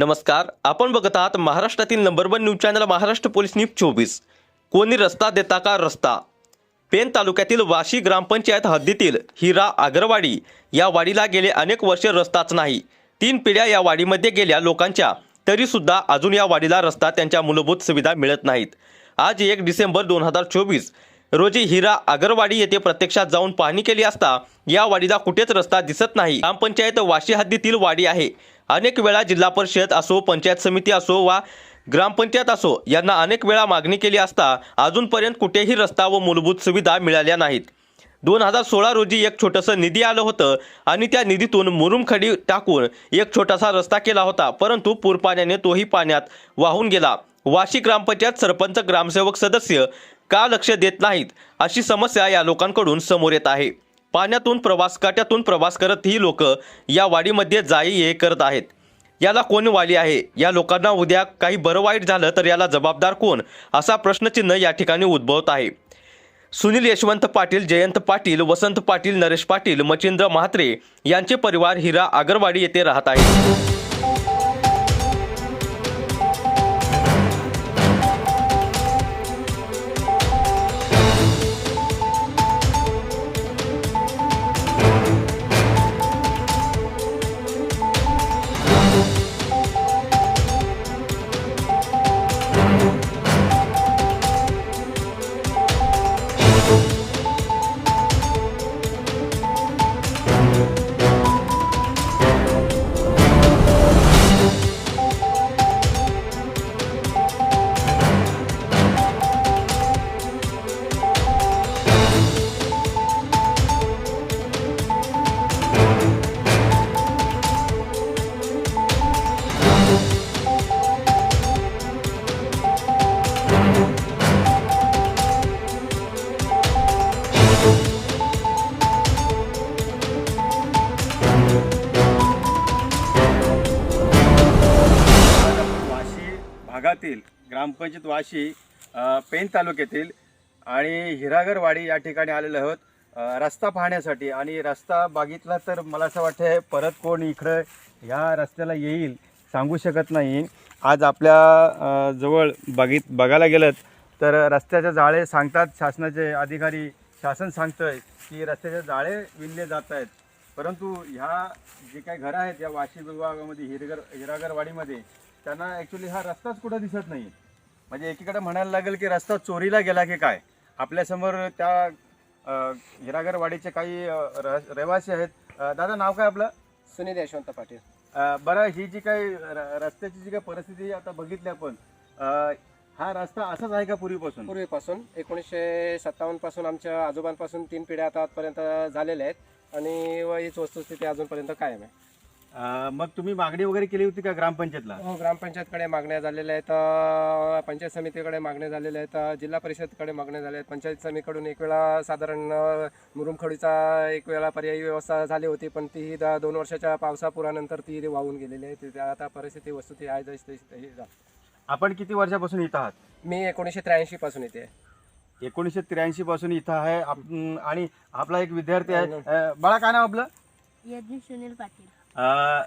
नमस्कार आपण बघत आहात महाराष्ट्रातील number one news channel Maharashtra police news चोवीस. कोणी रस्ता देता का रस्ता? पेन तालुक्यातील वाशी ग्रामपंचायत हद्दीतील हिरा आगरवाडी या वाडीला गेले अनेक वर्षे रस्ताच नाही. तीन पिढ्या या वाडीमध्ये गेल्या लोकांच्या तरीसुद्धा अजून या वाडीला रस्ता त्यांच्या मूलभूत सुविधा मिळत नाहीत. आज एक डिसेंबर दोन हजार चोवीस रोजी हिरा आगरवाडी येथे प्रत्यक्षात जाऊन पाहणी केली असता या वाडीला कुठेच रस्ता दिसत नाही. ग्रामपंचायत वाशी हद्दीतील वाडी आहे. अनेक वेळा जिल्हा परिषद असो पंचायत समिती असो वा ग्रामपंचायत असो यांना अनेक वेळा मागणी केली असता अजूनपर्यंत कुठेही रस्ता व मूलभूत सुविधा मिळाल्या नाहीत. दोन हजार सोळा रोजी एक छोटंसं निधी आलं होतं आणि त्या निधीतून मुरुमखडी टाकून एक छोटासा रस्ता केला होता परंतु पूरपाण्याने तोही पाण्यात वाहून गेला. वाशी ग्रामपंचायत सरपंच ग्रामसेवक सदस्य का लक्ष देत नाहीत अशी समस्या या लोकांकडून समोर येत आहे. पाण्यातून प्रवास काट्यातून प्रवास करत ही लोक या वाडीमध्ये जाई ये करत आहेत. याला कोण वाली आहे? या लोकांना उद्या काही बरं वाईट झालं तर याला जबाबदार कोण? असा प्रश्नचिन्ह या ठिकाणी उद्भवत आहे. सुनील यशवंत पाटील जयंत पाटील वसंत पाटील नरेश पाटील मचिंद्र म्हात्रे यांचे परिवार हिरा आगरवाडी येथे राहत आहे भागातील ग्रामपंचायत वाशी पेन तालुक्यातील आणि हिरागरवाडी या ठिकाणी आलेलो आहोत. रस्ता पाहण्यासाठी आणि रस्ता बघितला तर मला असं वाटतं परत कोण इकडं ह्या रस्त्याला येईल सांगू शकत नाही. आज आपल्या जवळ बघित बघायला गेलं तर रस्त्याचे जाळे सांगतात शासनाचे अधिकारी. शासन सांगतंय की रस्त्याचे जाळे विणले जात आहेत. परंतु ह्या जे काही घरं आहेत या वाशी विभागामध्ये हिरगर हिरागरवाडीमध्ये त्यांना ॲक्च्युली हा रस्ताच कुठं दिसत नाही. म्हणजे एकीकडे म्हणायला लागेल की रस्ता चोरीला गेला की काय? आपल्यासमोर त्या हिरागरवाडीचे काही रहिवासी आहेत. दादा नाव काय आपलं? सुनील यशवंत पाटील. बरं ही जी काही रस्त्याची जी काही परिस्थिती आता बघितली आपण हा रस्ता असाच आहे का पूर्वीपासून? पूर्वीपासून. एकोणीसशे सत्तावन्नपासून आमच्या आजोबांपासून तीन पिढ्या आता आजपर्यंत झालेल्या आहेत. आणि व हीच वस्तुस्थिती अजूनपर्यंत कायम आहे. अ, मग तुम्ही मागणी वगैरे केली होती का ग्रामपंचायतला? हो ग्रामपंचायतकडे मागण्या झालेल्या आहेत. अं, पंचायत समितीकडे मागण्या झालेल्या आहेत. अं, जिल्हा परिषदकडे मागण्या झाल्या आहेत. पंचायत समितीकडून एक वेळा साधारण अं, मुरुमखडीचा एक वेळा पर्यायी व्यवस्था झाली होती पण ती द- दोन वर्षाच्या पावसापुरानंतर ती वाहून गेलेली आहे. ती आता परिस्थिती वस्तुस्थिती आहे जशी तशी तशी आपण किती वर्षापासून इथं आहात? मी एकोणीसशे त्र्याऐंशी पासून येते एकोणीसशे त्र्याऐंशी पासून इथं आहे. आप- आणि आपला एक विद्यार्थी आहे. अ, बाळा काय नाव आपलं? यज्ञ सुनील पाटील. अ,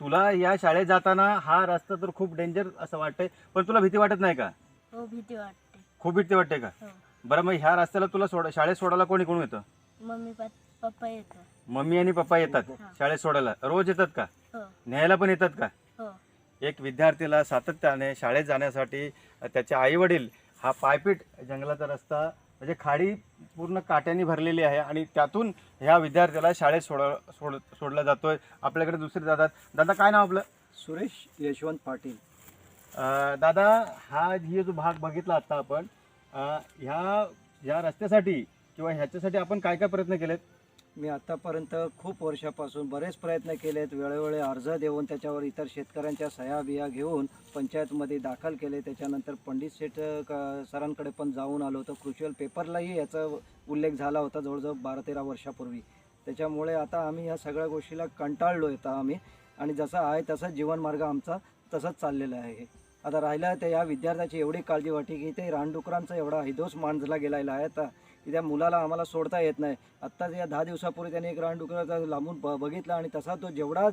तुला या शाळेत जाताना हा रस्ता तर खूप डेंजर असं वाटतंय पण तुला भीती वाटत नाही का? हो भीती वाटते. खूप भीती वाटते का? हो. बरं मग ह्या रस्त्याला तुला सोड शाळेत सोडायला कोणी कोण येतं? मम्मी पप पप्पा येतो मम्मी आणि पप्पा येतात हा. शाळेत सोडायला. रोज येतात का? हो. न्यायला पण येतात का? हो. एक विद्यार्थीला सातत्याने शाळेत जाण्यासाठी त्याचे आई वडील हा पायपीट जंगलाचा रस्ता म्हणजे खाडी पूर्ण काट्याने भरलेली आहे आणि त्यातून ह्या विद्यार्थ्याला शाळेत सोड सोड सोडला जातोय. आपल्याकडे दुसरे जातात दादा काय नाव आपलं? सुरेश यशवंत पाटील. दादा हा ही जो भाग बघितला आता आपण ह्या ह्या रस्त्यासाठी किंवा ह्याच्यासाठी आपण काय काय प्रयत्न केलेत? मी आत्तापर्यंत खूप वर्षापासून बरेच प्रयत्न केले आहेत वेळोवेळी अर्ज देऊन त्याच्यावर इतर शेतकऱ्यांच्या सह्या बिया घेऊन पंचायतमध्ये दाखल केले. त्याच्यानंतर पंडित शेठ क- सरांकडे पण जाऊन आलो होतो. क्रुशियल पेपरलाही याचा उल्लेख झाला होता जवळजवळ बारा तेरा वर्षापूर्वी. त्याच्यामुळे आता आम्ही ह्या सगळ्या गोष्टीला कंटाळलो आता आम्ही. आणि जसा आहे तसाच जीवनमार्ग आमचा तसाच चाललेला आहे. आता राहिला तर या विद्यार्थ्याची एवढी काळजी वाटते की ते रानडुकरांचा एवढा हिदोस मांजला गेलेला आहे. आता की त्या मुलाला आम्हाला सोडता येत नाही. आत्ताच या दहा दिवसापूर्वी त्याने एक रानडुकराचा लांबून ब बघितला आणि तसा तो जेवढा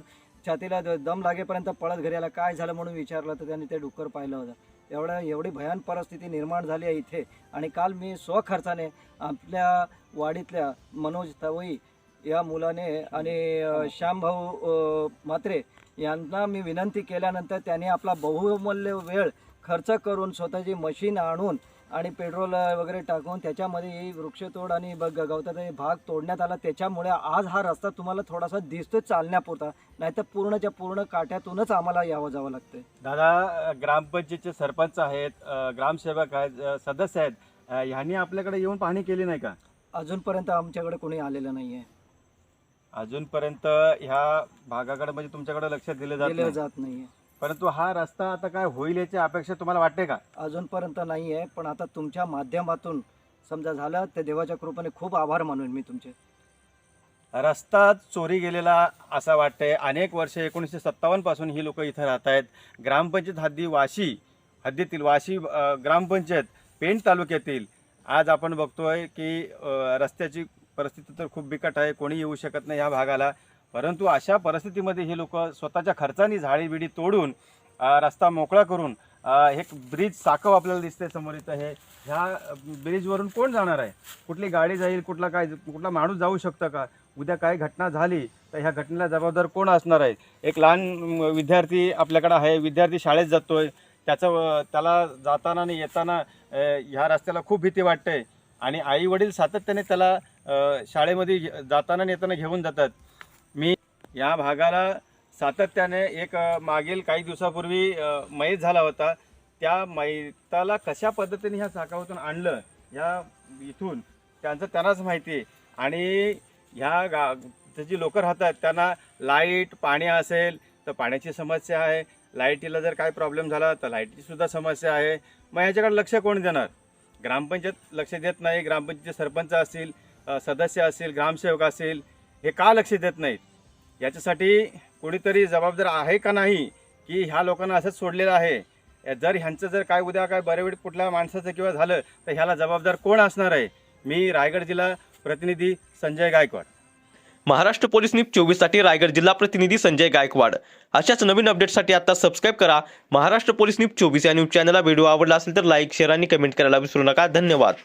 छातीला द- दम लागेपर्यंत पळत घरी आला काय झालं म्हणून विचारलं तर त्यांनी ते डुक्कर पाहिलं होतं. एवढं एवढी भयान परिस्थिती निर्माण झाली आहे इथे. आणि काल मी स्वखर्चाने आपल्या वाडीतल्या मनोज तवई या मुलाने आणि श्यामभाऊ मात्रे म्हात्रे यांना मी विनंती केल्यानंतर त्यांनी आपला बहुमूल्य वेळ खर्च करून स्वतःची मशीन आणून आणि पेट्रोल वगैरे टाकून त्याच्यामध्ये ही वृक्षतोड आणि गवताचा भाग तोडण्यात आला. त्याच्यामुळे आज हा रस्ता तुम्हाला थोडासा दिसतोय चालण्यापुरता. नाहीतर पूर्णच्या पूर्ण काट्यातूनच आम्हाला यावं जावं लागतंय. दादा ग्रामपंचायतचे सरपंच आहेत ग्रामसेवक आहेत सदस्य आहेत. ह्यांनी आपल्याकडे येऊन पाहणी केली नाही का? अजूनपर्यंत आमच्याकडे कोणी आलेलं नाहीये. अजूनपर्यंत ह्या भागाकडे म्हणजे तुमच्याकडे लक्ष दिलं जात दिलं नाही. जात नाहीये. परंतु हा रस्ता आता काय होईल याची अपेक्षा तुम्हाला वाटते का? अजूनपर्यंत नाही आहे पण आता तुमच्या माध्यमातून समजा झालं तर देवाच्या कृपेने खूप आभार मानून मी तुमचे. रस्ता चोरी गेलेला असं वाटतंय. अनेक वर्ष एकोणीसशे सत्तावन्नपासून ही लोक इथं राहत आहेत. ग्रामपंचायत हद्दी वाशी हद्दीतील वाशी ग्रामपंचायत पेण तालुक्यातील. आज आपण बघतोय की रस्त्याची परिस्थिती तर खूप बिकट आहे. कोणी येऊ शकत नाही ह्या भागाला. परंतु अशा परिस्थितीमध्ये ही लोक स्वतःच्या खर्चाने झाडी बिडी तोडून रस्ता मोकळा करून एक ब्रिज साकव आपल्याला दिसते समोर इथं. हे ह्या ब्रिजवरून कोण जाणार आहे? कुठली गाडी जाईल कुठला काय कुठला माणूस जाऊ शकतं का? उद्या काय घटना झाली तर ह्या घटनेला जबाबदार कोण असणार आहे? एक लहान विद्यार्थी आपल्याकडं आहे विद्यार्थी शाळेत जातो आहे त्याचं त्याला जाताना आणि येताना ह्या रस्त्याला खूप भीती वाटते. आणि आई वडील सातत्याने त्याला शाळेमध्ये घे- जाताना आणि येताना घेऊन जातात. मी या भागाला सातत्याने एक मागील काही दिवसापूर्वी मयत मैत झाला होता. त्या मैताला कशा पद्धतीने ह्या साकावतून आणलं ह्या इथून? त्यांचं त्यांनाच माहिती आहे. आणि ह्या गा इथं जी लोकं राहतात त्यांना लाइट पाणी असेल तर पाण्याची समस्या आहे. लाईटीला जर काय प्रॉब्लेम झाला तर लाईटीचीसुद्धा समस्या आहे. मग ह्याच्याकडे लक्ष कोण देणार? ग्रामपंचायत लक्ष देत नाही. ग्रामपंचायतचे सरपंच असतील सदस्य असतील ग्रामसेवक असेल हे का लक्ष देत नाहीत? याच्यासाठी कोणीतरी जबाबदार आहे का नाही की ह्या लोकांना असंच सोडलेलं आहे? जर ह्यांचं जर काय उद्या काय बरेवेळ कुठल्या माणसाचं किंवा झालं तर ह्याला जबाबदार कोण असणार आहे? मी रायगड जिल्हा प्रतिनिधी संजय गायकवाड. महाराष्ट्र पोलीस न्यूज चोवीससाठी रायगड जिल्हा प्रतिनिधी संजय गायकवाड. अशाच नवीन अपडेटसाठी आता सबस्क्राईब करा. महाराष्ट्र पोलीस न्यूज चोवीस या न्यूज चॅनलला व्हिडिओ आवडला असेल तर लाईक शेअर आणि कमेंट करायला विसरू नका. धन्यवाद.